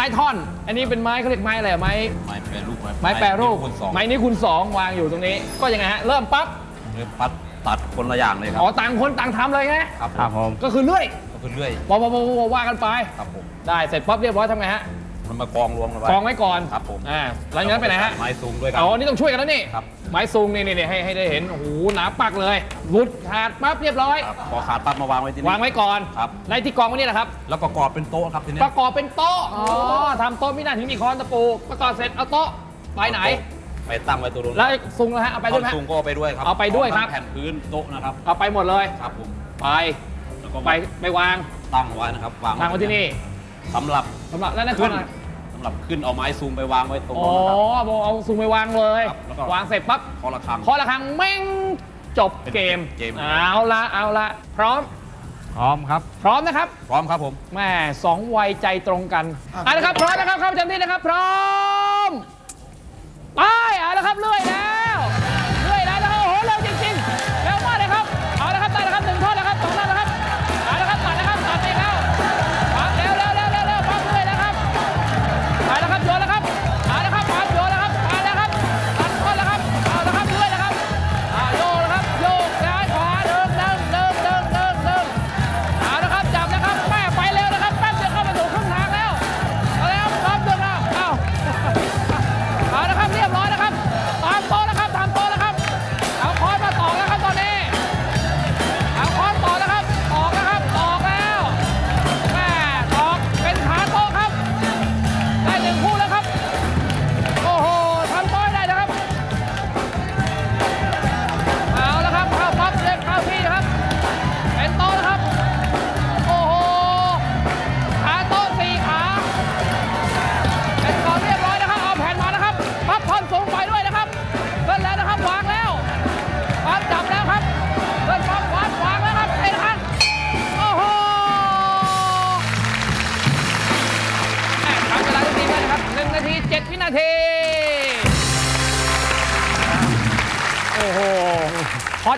เป็นไม้ท่อน อันนี้เป็นไม้เขาเรียกไม้อะไรอะไม้ไม้แปรรูปไม้แปรรูป คูณสองไม้นี้คูณสองวางอยู่ตรงนี้ ก็ยังไงฮะ เริ่มปั๊บเริ่มปัดตัดคนละอย่างเลยครัอ๋อต่างคนต่างทำเลยไง ครับครับผมก็คือเลื่อยก็คือเรื่อยวาวาวว่ากันไป ครับผมได้เสร็จปั๊บเรียบร้อยทำไงฮะมันมากองรวมกันไว้ กองไว้ก่อนครับผม อ่าหลังจากนั้นไปไหนฮะ ไม้ซูงด้วยกัอ๋อ นี่ต้องช่วยกันแล้วนี่ ครับ ไม้ซูงนี่นี่ให้ให้ได้เห็นโอ้โหหนาปักเลยหลุดขาดปั๊บเรียบร้อย ครับพอขาดปั๊บมาวางไว้ที่นี่ วางไว้ก่อนครับ ในที่กองไว้นี่แหละครับ แล้วประกอบเป็นโต๊ะครับทีนี้ประกอบเป็นโต๊ะอ๋อทำโต๊ะไม่น่าถึงมีค้อนตะปู ประกอบเสร็จเอาโต๊ะไปไหน ไปตั้งไว้ตัวนู้นแล้วไอ้ซุงนะฮะเอาไปด้วยไหมท่อนซูงก็เอาไปด้วยครับเอาไปด้วยครับพอมทั้งแผ่นพื้นโต๊ะนะครับ เอาไปหมดเลย ครับผม ไปแล้วก็ไปไปวางตั้งไว้นะครับวางวางไว้ที่นี่สำหรับสำหรับแล้วนั่นขึ้คืนอสำหรับขึ้นเอาไม้ซูงไปวางไว้ตรงอ๋อนู้นนะครับบอกเอาซุงไปวางเลย ครับแล้วก็ วางเสร็จปั๊บคอระฆัง เคอระฆังแม่งจบเกม เกม เอาละเอาละพร้อมพร้อมครับ พร้อมนะครับพร้อมครับผม แม่สองวัยใจตรงกันเอาละครับพร้อมนะครับเข้าประจำที่นะครับ พร้อมไปเอาละครับเลื่อยแล้ว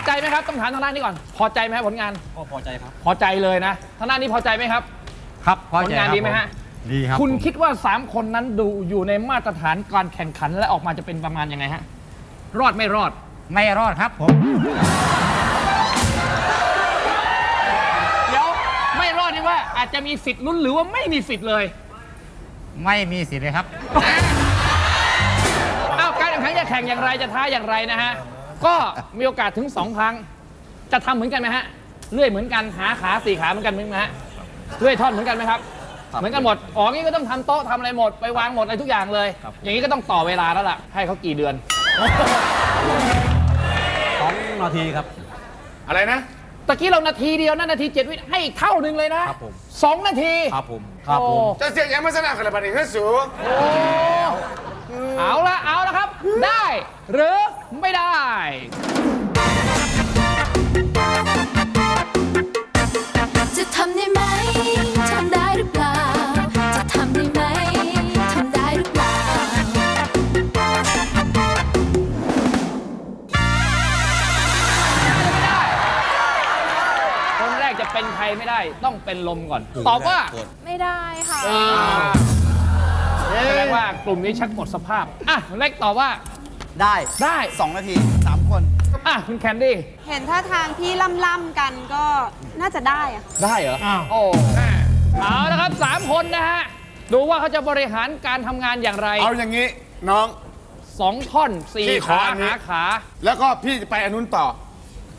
ใจไหมครับต้องถามทางด้านนี้ก่อน พอใจไหมครับผลงาน ก็พอใจครับ พอใจเลยนะทางด้านนี้พอใจไหมครับ ครับพอผลใจงานครับดีไหมฮะผดีครับคุณผมคิดว่า 3 คนนั้นดูอยู่ในมาตรฐานการแข่งขันและออกมาจะเป็นประมาณยังไงฮะ รอดไม่รอด ไม่รอดครับผม เดี๋ยวไม่รอดนี่ว่าอาจจะมีสิทธิ์ลุ้นหรือว่าไม่มีสิทธิ์เลยไม่มีสิทธิ์เลยครับ อ้าวการแข่งขันจะแข่งอย่างไรจะท้าอย่างไรนะฮะ ก็มีโอกาสถึง2ครั้ง จะทำเหมือนกันไหมฮะเลื่อยเหมือนกันหาขาสี่ขาเหมือนกันไหมฮะเลื่อยท่อนเหมือนกันไหมครับ ครับเหมือนกันหมดอ๋องี้ก็ต้องทำโต๊ะทำอะไรหมดไปวางหมดอะไรทุกอย่างเลย ครับ อย่างนี้ก็ต้องต่อเวลาแล้วล่ะให้เขากี่เดือน สองนาทีครับ อะไรนะ ตะกี้เรานาทีเดียวนั่นนาทีเจ็ดวิให้อีกเท่าหนึ่งเลยนะครับผม สองนาทีครับผมครับผม โอ้จะเสียงยังไม่สนับกันเลยปะนี่ขึ้นสูงโอ้ เอาละเอาละครับ ได้หรือไม่ได้ จะทำได้ไหม ทำได้หรือเปล่า จะทำได้ไหม ทำได้หรือเปล่า คนแรกจะเป็นใครไม่ได้ ต้องเป็นลมก่อน ตอบว่า ไม่ได้ค่ะ แสดงว่ากลุ่มนี้ชักหมดสภาพ อะเล็กตอบว่าได้ได้ 2นาที 3 คนอะคุณแคนดี้ เห็นท่าทางที่ล่ำๆกันก็น่าจะได้อะได้เหรอโอ้เอาละครับสามคนนะฮะ ดูว่าเขาจะบริหารการทำงานอย่างไร เอาอย่างนี้น้องสองท่อนสี่พี่ขอขาอันนี้ หาขา แล้วก็พี่จะไปอนนุนต่อ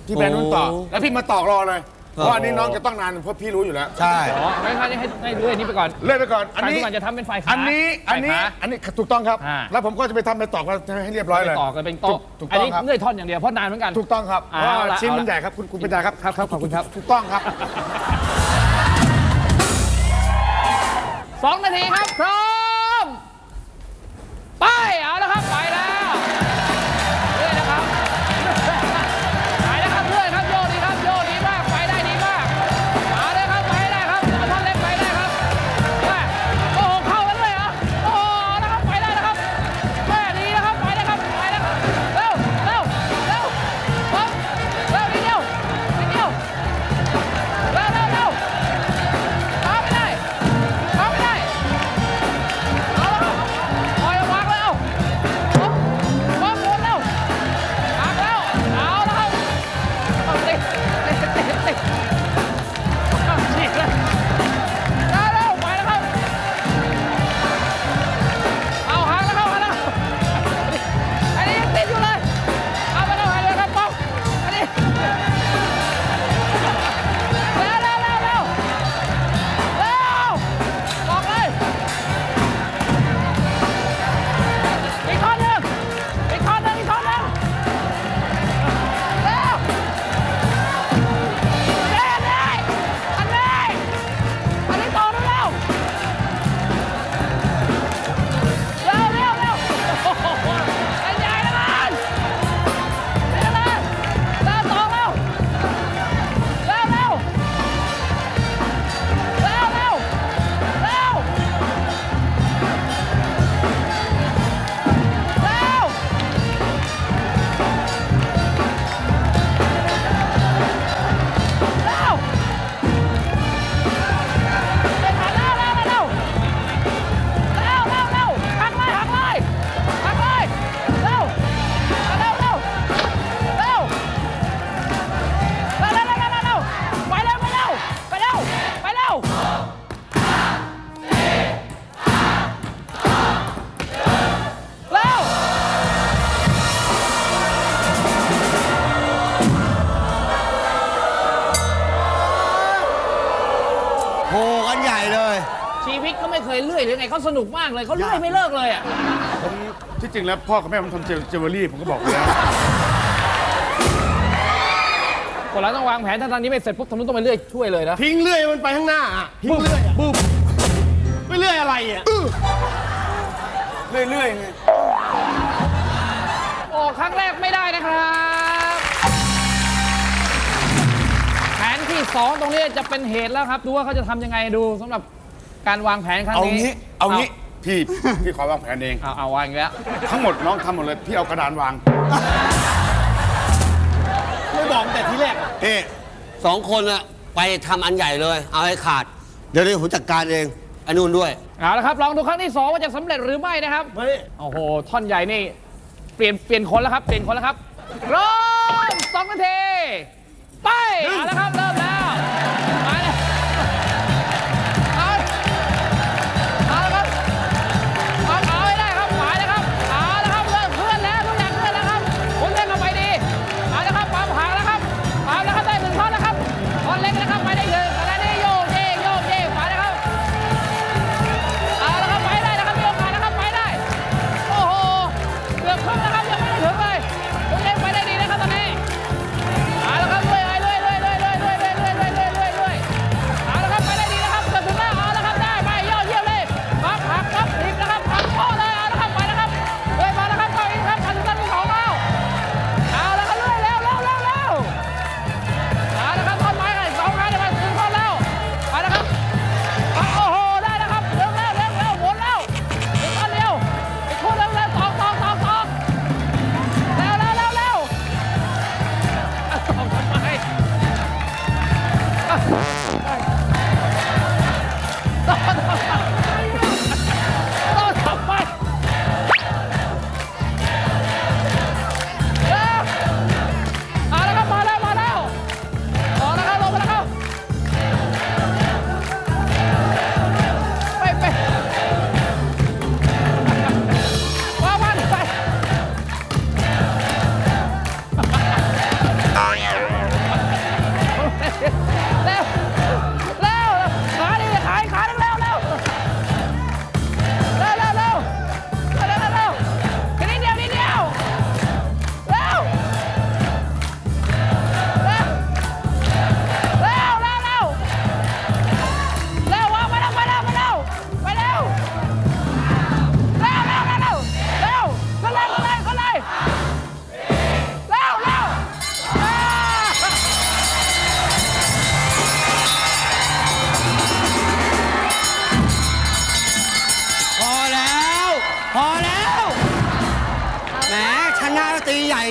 พี่ไปอนนุนต่อโอ้แล้วพี่มาตอกรอเลย เพราะอันนี้น้องจะต้องนานเพราะพี่รู้อยู่แล้ว ใช่ อ๋อไม่ใช่ให้ให้เลื่อยนี้ไปก่อน เลื่อนไปก่อน อันฝ่ายนี้ทุกคนจะทำเป็นฝ่ายขาอันนี้อันนี้ฝ่ายขาอันนี้ถูกต้องครับ อ่า แล้วผมก็จะไปทำไปตอกแล้วให้เรียบร้อยไปเลยต่อกันเป็นโต๊ะถูกอันต้องนี้ครับเลื่อยท่อนอย่างเดียวเพราะนานเหมือนกัน ถูกต้องครับเพเอาราะว่าละชิ้นเอาละ มันใหญ่ครับคุณคุณปัญญาครับครับครับขอบคุณครับถูกต้องครับ สองนาทีครับพร้อม หรือไงเขาสนุกมากเลยเขาเลื่อยไม่เลิกเลยอะผมที่จริงแล้วพ่อกับแม่ผมทำเจเจวเวลรี่ผมก็บอกไปแล้วคนเราต้องวางแผนถ้าทางนี้ไม่เสร็จปุ๊บทางนู้นต้องไปเลื่อยช่วยเลยนะทิ้งเลื่อยมันไปข้างหน้าอะทิ้งเลื่อยอะไม่เลื่อยอะไรอะเรื่อยๆไงโอ้ครั้งแรกไม่ได้นะครับ แผนที่2ตรงนี้จะเป็นเหตุแล้วครับ ดูว่าเขาจะทำยังไงดูสำหรับ การวางแผนครั้งเอานี้งี้ เอางี้ พี่ พี่ขอวางแผนเอง เอาเอาวางอีกแล้ว ทั้งหมดน้องทำหมดเลย พี่เอากระดานวาง ไม่บอกแต่ทีแรกอะเอ๊สองคนอะไปทำอันใหญ่เลย เอาให้ขาด เดี๋ยวนี้ผมจัดการเองอันนู้นด้วย เอาละครับลองดูครั้งที่2ว่าจะสำเร็จหรือไม่นะครับไม่โอ้โห ท่อนใหญ่นี่ เปลี่ยนเปลี่ยนคนแล้วครับ เปลี่ยนคนแล้วครับพร้อมสองนาที ไป เอาละครับเริ่ม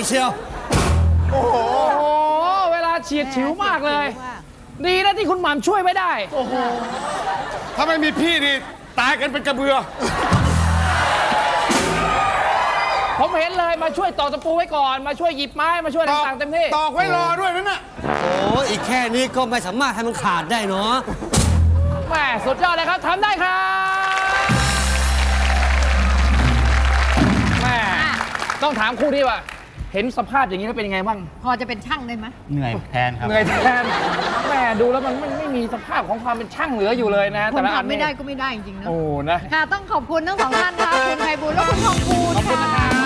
เชียว โอ้โห เวลาเฉียดฉิวมากเลย ดีนะที่คุณหม่ำช่วยไม่ได้ ถ้าไม่มีพี่นี่ตายกันเป็นกระเบือ ผมเห็นเลยมาช่วยตอกตะปูไว้ก่อน มาช่วยหยิบไม้ มาช่วยต่างๆเต็มที่ ตอกไว้รอด้วยนั่นน่ะ โอ้อีกแค่นี้ก็ไม่สามารถให้มันขาดได้เนาะ แหม่สุดยอดเลยครับทำได้ครับแหม่ต้องถามคู่นี้ว่า เห็นสภาพอย่างนี้แล้วเป็นยังไงบ้าง พอจะเป็นช่างได้ไหมเหนื่อยแทนครับ เหนื่อยแทนแหม่ดูแล้วมันไม่ไม่มีสภาพของความเป็นช่างเหลืออยู่เลยนะ คแต่นละอันทำไม่นี่ได้ก็ไม่ได้จริงๆเนอะโอ้นะ ค่ะต้องขอบคุณทั้งสองท่านนะคะคุณไพบูลย์และคุณทองคูณขอบคุณนะครัค่ะ